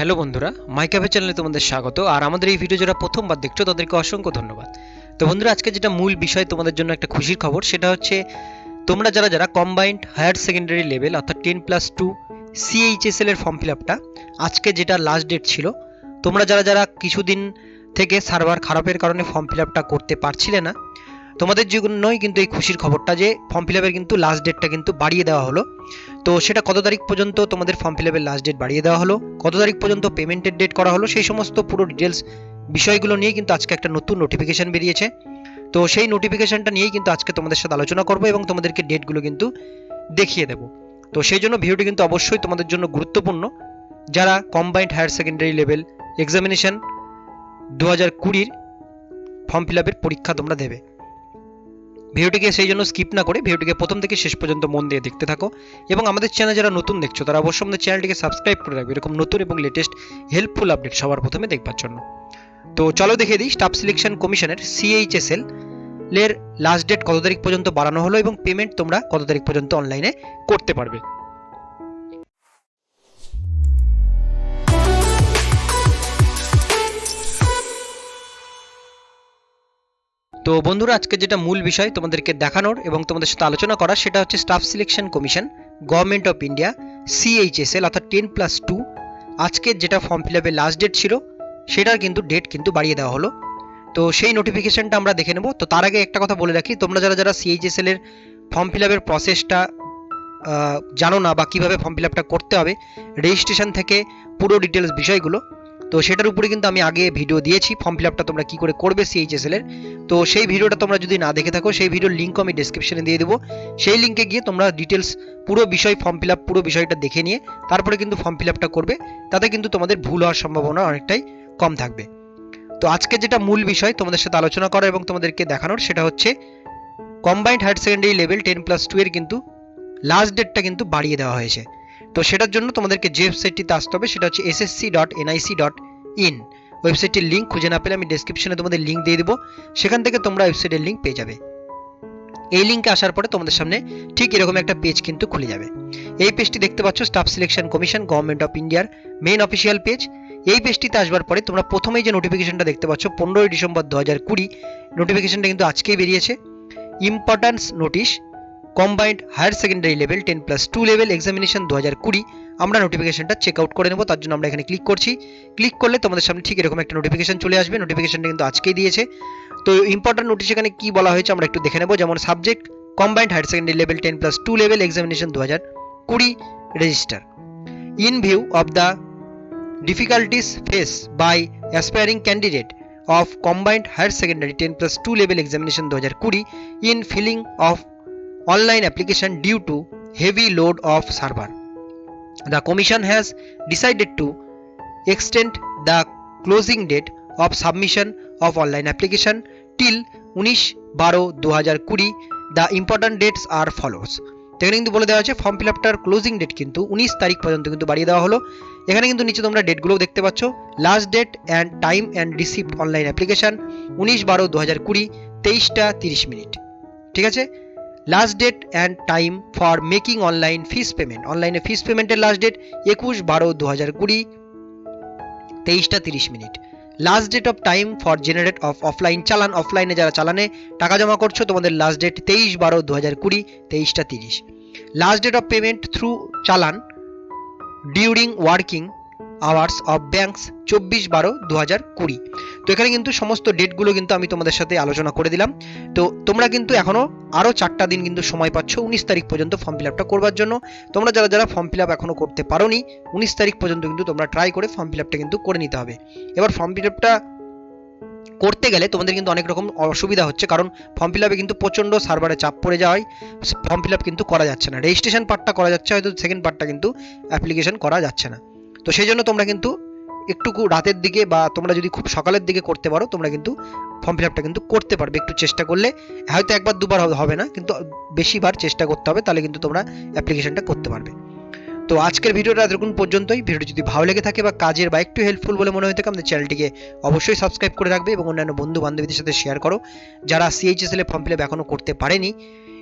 Hello বন্ধুরা, মাইকাভে চ্যানেলে তোমাদের স্বাগত। আর আমাদের এই ভিডিও যারা প্রথমবার দেখছ, তাদেরকে অসংখ্য ধন্যবাদ। তো বন্ধুরা, আজকে যেটা মূল বিষয় তোমাদের জন্য একটা খুশির খবর, সেটা হচ্ছে তোমরা যারা যারা কম্বাইন্ড হায়ার সেকেন্ডারি লেভেল অর্থাৎ টেন প্লাস টু সিএইচএসএল এর ফর্ম ফিল আপটা আজকে যেটা লাস্ট ডেট ছিল, তোমরা যারা যারা কিছুদিন থেকে সার্ভার খারাপের কারণে ফর্ম ফিল আপটা করতে পারছিলে না তোমাদের জন্যই কিন্তু এই খুশির খবরটা যে ফর্ম ফিল আপের কিন্তু লাস্ট ডেটটা কিন্তু বাড়িয়ে দেওয়া হলো। তো সেটা কত তারিখ পর্যন্ত তোমাদের ফর্ম ফিল আপের লাস্ট ডেট বাড়িয়ে দেওয়া হলো? কত তারিখ পর্যন্ত পেমেন্টের ডেট করা হলো? সেই সমস্ত পুরো ডিটেলস বিষয়গুলো নিয়ে কিন্তু আজকে একটা নতুন নোটিফিকেশান বেরিয়েছে। তো সেই নোটিফিকেশনটা নিয়েই কিন্তু আজকে তোমাদের সাথে আলোচনা করব এবং তোমাদেরকে ডেটগুলো কিন্তু দেখিয়ে দেবো। তো সেই জন্য ভিডিওটি কিন্তু অবশ্যই তোমাদের জন্য গুরুত্বপূর্ণ। যারা combined higher secondary level examination দু হাজার কুড়ির ফর্ম ফিল আপের পরীক্ষা তোমরা দেবে। ভিডিওটিকে সেই জন্য স্কিপ না করে ভিডিওটিকে প্রথম থেকে শেষ পর্যন্ত মন দিয়ে দেখতে থাকো এবং আমাদের চ্যানেল যারা নতুন দেখছ, তারা অবশ্যই আমাদের চ্যানেলটিকে সাবস্ক্রাইব করে রাখবে এরকম নতুন এবং লেটেস্ট হেল্পফুল আপডেট সবার প্রথমে দেখবার জন্য। তো চলো দেখে দিই স্টাফ সিলেকশন কমিশনের সিএইচএসএল এর লাস্ট ডেট কত তারিখ পর্যন্ত বাড়ানো হলো এবং পেমেন্ট তোমরা কত তারিখ পর্যন্ত অনলাইনে করতে পারবে। তো বন্ধুরা, আজকে যেটা মূল বিষয় তোমাদেরকে দেখানোর এবং তোমাদের সাথে আলোচনা করা সেটা হচ্ছে staff selection commission government of India CHSL অর্থাৎ টেন প্লাস টু। আজকের যেটা ফর্ম ফিল আপের লাস্ট ডেট ছিল, সেটার কিন্তু ডেট কিন্তু বাড়িয়ে দেওয়া হলো। তো সেই নোটিফিকেশনটা আমরা দেখে নেব। তো তার আগে একটা কথা বলে রাখি, তোমরা যারা যারা সিএইচএসএল এর ফর্ম ফিল আপের প্রসেসটা জানো না বা কীভাবে ফর্ম ফিল আপটা করতে হবে রেজিস্ট্রেশন থেকে পুরো ডিটেলস বিষয়গুলো তো সেটার উপরে কিন্তু আমি আগে ভিডিও দিয়েছি ফর্ম ফিল আপটা তোমরা কি করে করবে সিএইচএসএল এর। তো সেই ভিডিওটা তোমরা যদি না দেখে থাকো, সেই ভিডিওর লিঙ্ক আমি ডেসক্রিপশনে দিয়ে দেবো। সেই লিঙ্কে গিয়ে তোমরা ডিটেলস পুরো বিষয় ফর্ম ফিল আপ পুরো বিষয়টা দেখে নিয়ে, তারপরে কিন্তু ফর্ম ফিল আপটা করবে। তাতে কিন্তু তোমাদের ভুল হওয়ার সম্ভাবনা অনেকটাই কম থাকবে। তো আজকে যেটা মূল বিষয়, তোমাদের সাথে আলোচনা করা এবং তোমাদেরকে দেখানোর, সেটা হচ্ছে combined higher secondary level ten plus two এর কিন্তু লাস্ট ডেটটা কিন্তু বাড়িয়ে দেওয়া হয়েছে। তো সেটার জন্য তোমাদেরকে যে ওয়েবসাইটটিতে আসতে হবে, সেটা হচ্ছে SSC dot NIC dot in. ওয়েবসাইটের লিঙ্ক খুঁজে না পেলে আমি ডেসক্রিপশনে তোমাদের লিঙ্ক দিয়ে দেবো। সেখান থেকে তোমরা ওয়েবসাইটের লিঙ্ক পেয়ে যাবে। এই লিঙ্কে আসার পরে তোমাদের সামনে ঠিক এরকম একটা পেজ কিন্তু খুলে যাবে। এই পেজটি দেখতে পাচ্ছ staff selection commission government of ইন্ডিয়ার মেইন অফিসিয়াল পেজ এই পেজটিতে আসবার পরে তোমরা প্রথমেই যে নোটিফিকেশনটা দেখতে পাচ্ছ, পনেরোই ডিসেম্বর দু হাজার কুড়ি নোটিফিকেশনটা কিন্তু আজকেই বেরিয়েছে। Importance notice combined higher secondary level ten plus two level examination দু হাজার কুড়ি আমরা নোটিফিকেশনটা চেক আউট করে নেব, তার জন্য আমরা এখানে ক্লিক করছি। ক্লিক করলে তোমাদের সামনে ঠিক এরকম একটা নোটিফিকেশন চলে আসবে। নোটিফিকেশনটা কিন্তু আজকেই দিয়েছে। তো ইম্পর্টেন্ট নোটিশ এখানে কি বলা হয়েছে আমরা একটু দেখে নেব। যেমন subject combined higher secondary level ten plus two level examination দু হাজার কুড়ি register in view of the difficulties face by faced by aspiring candidate of combined higher secondary 10 plus 2 level examination 2020 in filling of online application due to heavy load of server the commission has decided to extend the closing date of submission of online application till 19 12 2020 the important dates are follows তো এখানে কিন্তু বলে দেওয়া আছে form fill after closing date কিন্তু উনিশ তারিখ পর্যন্ত কিন্তু বাড়িয়ে দেওয়া হলো। এখানে কিন্তু নিচে তোমরা ডেটগুলোও দেখতে পাচ্ছ। Last date and time and receipt online application উনিশ বারো দু হাজার কুড়ি, তেইশটা তিরিশ মিনিট। ঠিক আছে? Last date and time for making online fees payment অনলাইনে ফিস পেমেন্টের লাস্ট ডেট একুশ বারো দু হাজার কুড়ি, তেইশটা তিরিশ minute. Last date of time for generate of offline challan অফলাইনে যারা চালানে, টাকা জমা করছ, তোমাদের লাস্ট ডেট তেইশ বারো দু হাজার কুড়ি, তেইশটা তিরিশ। Last date of payment through challan during working hours of banks চব্বিশ বারো দু হাজার কুড়ি। তো এখানে কিন্তু সমস্ত ডেটগুলো কিন্তু আমি তোমাদের সাথে আলোচনা করে দিলাম। তো তোমরা কিন্তু এখনও আরও চারটা দিন কিন্তু সময় পাচ্ছ উনিশ তারিখ পর্যন্ত ফর্ম ফিল আপটা করবার জন্য। তোমরা যারা যারা ফর্ম ফিল আপ এখনও করতে পারোনি, উনিশ তারিখ পর্যন্ত কিন্তু তোমরা ট্রাই করে ফর্ম ফিল আপটা কিন্তু করে নিতে হবে। এবার ফর্ম ফিল আপটা করতে গেলে তোমাদের কিন্তু অনেক রকম অসুবিধা হচ্ছে, কারণ ফর্ম ফিল আপে কিন্তু প্রচণ্ড সার্ভারে চাপ পড়ে যাওয়ায় ফর্ম ফিল আপ কিন্তু করা যাচ্ছে না। রেজিস্ট্রেশন পার্টটা করা যাচ্ছে, হয়তো সেকেন্ড পার্টটা কিন্তু অ্যাপ্লিকেশন করা যাচ্ছে না। তো সেই জন্য তোমরা কিন্তু একটু রাতের দিকে বা তোমরা যদি খুব সকালের দিকে করতে পারো, তোমরা কিন্তু ফর্ম ফিল আপটা কিন্তু করতে পারবে। একটু চেষ্টা করলে, হয়তো একবার দুবার হবে না, কিন্তু বেশিবার চেষ্টা করতে হবে, তাহলে কিন্তু তোমরা অ্যাপ্লিকেশনটা করতে পারবে। তো আজকের ভিডিওটা এতক্ষণ পর্যন্তই। ভিডিওটি যদি ভালো লেগে থাকে বা কাজের বা একটু হেল্পফুল বলে মনে হয়ে থাকে, আমাদের চ্যানেলটিকে অবশ্যই সাবস্ক্রাইব করে রাখবে এবং অন্যান্য বন্ধু বান্ধবীদের সাথে শেয়ার করো। যারা সিএইচএসএল এ ফর্ম ফিল আপ এখনও করতে পারেনি